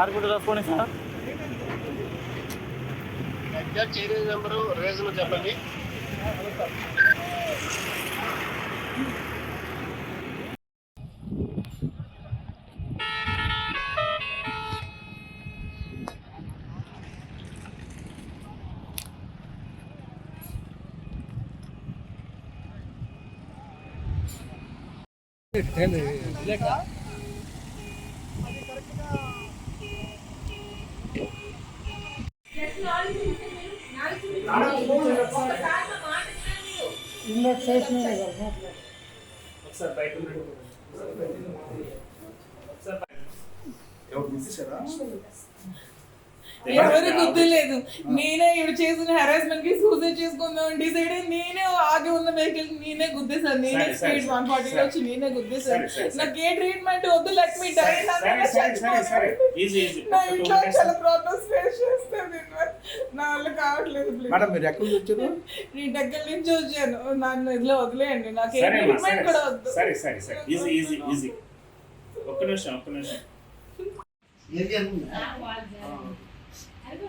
ఆరుగురు రాసుకోండి sir. Exact serial number reason చెప్పండి. ఎవరు గుర్తు లేదు. నేనే ఇవి చేసిన హెరాస్మెంట్కి సూసైడ్ చేసుకుందాం డిసైడ్ నేనే ఆగి ఉన్న వెహికల్ నేనే గుద్దేశాను నేనే స్పీడ్ వన్ ఫార్టీ. వచ్చి నేనే గుద్దేశాను. నాకు ఏ ట్రీట్మెంట్ వద్దు లెట్ మీ డై సరే సరే సరే సరే. ఈజీ ఈజీ నా ఇంట్లో చాలా ప్రాబ్లమ్స్ ఫేస్ చేస్తాను నా వల్ల కావట్లేదు please. మేడం మీరు ఎక్కడి నుంచి వచ్చారు? నీ దగ్గర నుంచి వచ్చాను. నన్ను ఇదిలో వదిలేయండి. నాకు ఏ సరే అమ్మా, సరే కూడా వద్దు. సరే సరే సరే. ఈజీ ఈజీ ఈజీ ఒక్క నిమిషం ఒక్క నిమిషం.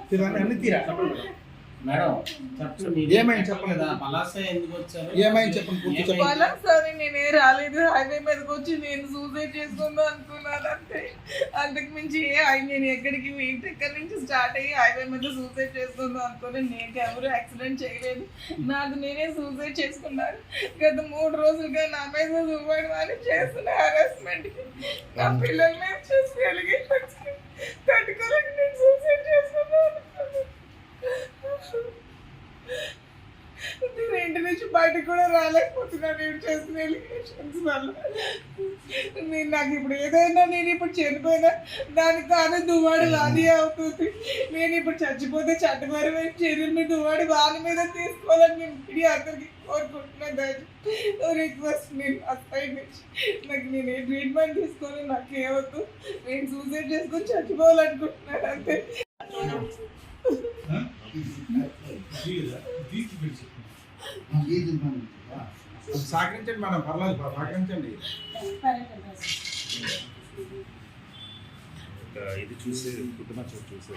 తిరగండి అన్ని తీరా మేడం. ఏమైంది చెప్పండి. ఎందుకు వచ్చారు? ఏమైంది చెప్పండి సరే నేనే రాలేదు. హైవే మీదకి వచ్చి నేను సూసైడ్ చేసుకుందాం అనుకున్నాను అంతే. అంతకు మించి నేను ఎక్కడికి దగ్గర నుంచి స్టార్ట్ అయ్యి హైవే మీద సూసైడ్ చేసుకుందాం అనుకుని నేను ఎవరు యాక్సిడెంట్ చేయలేదు. నాకు నేనే సూసైడ్ చేసుకున్నాను. గత మూడు రోజులుగా నా మీద సూసైడ్ అని చేస్తున్న హరాస్మెంట్కి నా పిల్లల్ని నేను చేసి ఎలిగేషన్స్ తట్టుకోలేక నేను సూసైడ్ చేసుకుందాం అనుకున్నాను నేను ఇంటి నుంచి బయటకు కూడా రాలేకపోతున్నాను నేను చేసిన ఎలిగేషన్స్ వల్ల. నేను నాకు ఇప్పుడు ఏదైనా నేను ఇప్పుడు చనిపోయినా దానికి కానీ దువ్వాడు వాది అవుతుంది. నేను ఇప్పుడు చచ్చిపోతే చట్టపరమైన చర్యలు దువ్వాడు వాని మీద తీసుకోవాలని నేను ఇప్పుడు అందరికి కోరుకుంటున్నాను దాన్ని రిక్వెస్ట్ నేను అసలు నుంచి నాకు నేను ఏ ట్రీట్మెంట్ తీసుకొని నాకు ఏవద్దు నేను సూసైడ్ చేసుకొని చచ్చిపోవాలనుకుంటున్నాను అంతే. సహకరించండి మేడం పర్లేదు సహకరించండి. ఇది చూసి కుటుంబ చోటు చూసి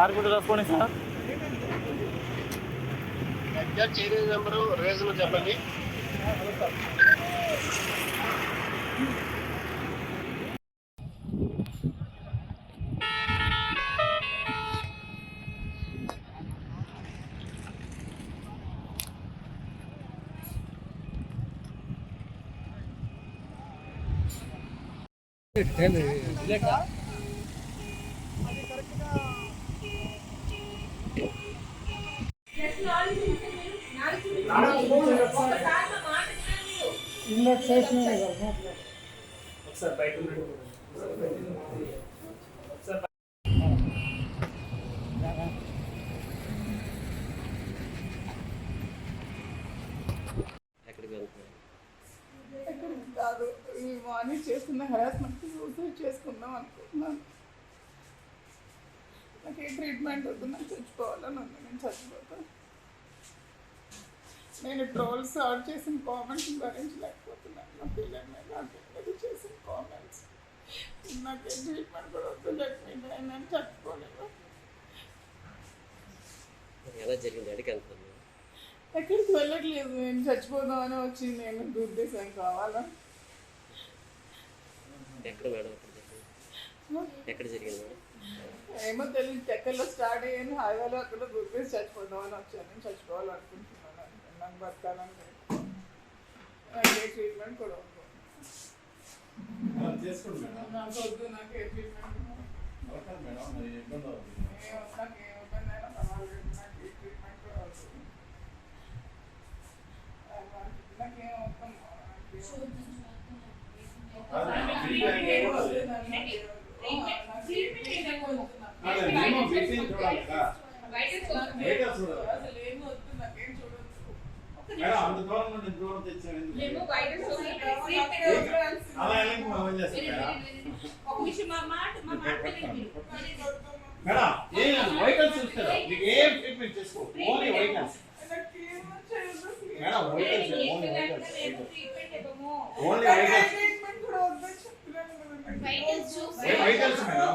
ఆరుగురు రాసుకోండి sir. Exact serial number? Reason చెప్పండి. ఒకసారి బయట కాదు ఈ మార్నింగ్ చేస్తున్న హెరాస్మెంట్ సూసైడ్ చేసుకుందాం అనుకుంటున్నాను. నాకు ఏ ట్రీట్మెంట్ వద్దు నాకు చచ్చిపోవాలని ఉంది. నేను చచ్చిపోతాను. నేను ట్రోల్ సాల్వ్ చేసిన కామెంట్స్ భరించలేకపోతున్నాను నా పిల్లల మీద పిల్లలు చేసిన కామెంట్స్ నాకు ట్రీట్మెంట్ కూడా వద్దు లేకపోతే నేను చచ్చిపోలేను ఎలా జరిగింది? అడిగి అనుకున్నాను ఎక్కడికి వెళ్ళట్లేదు నేను చచ్చిపోదామని వచ్చి నేను దుర్దేశం కావాలా ఎక్కడ మేడం ఎక్కడ జరిగింది ఏమో తెలియదు చక్కర్లో స్టార్ట్ అయ్యాను హైవేలో అక్కడ గుర్తిసి చచ్చిపోదామని వచ్చాను నేను చచ్చిపోవాలనుకుంటున్నాను. ನಾನು ಬರ್ತಾನಂದ್ರೆ అదే ట్రీట్మెంట్ కూడా నాకు వద్దు నాకు ఏ ట్రీట్మెంట్ ఏ వస్తాను ఏ ఇబ్బంది అయినా పర్వాలేదు నాకు ఏ ట్రీట్మెంట్ కూడా అవుతుంది నాకేం అవుతాం ట్రీట్మెంట్ ఏంటో మేడం ఏం వైకల్స్ చూస్తారా? మీకు ఏం ట్రీట్మెంట్ చేసుకో? Only vehicles. Madam vehicles only vehicles. Madam.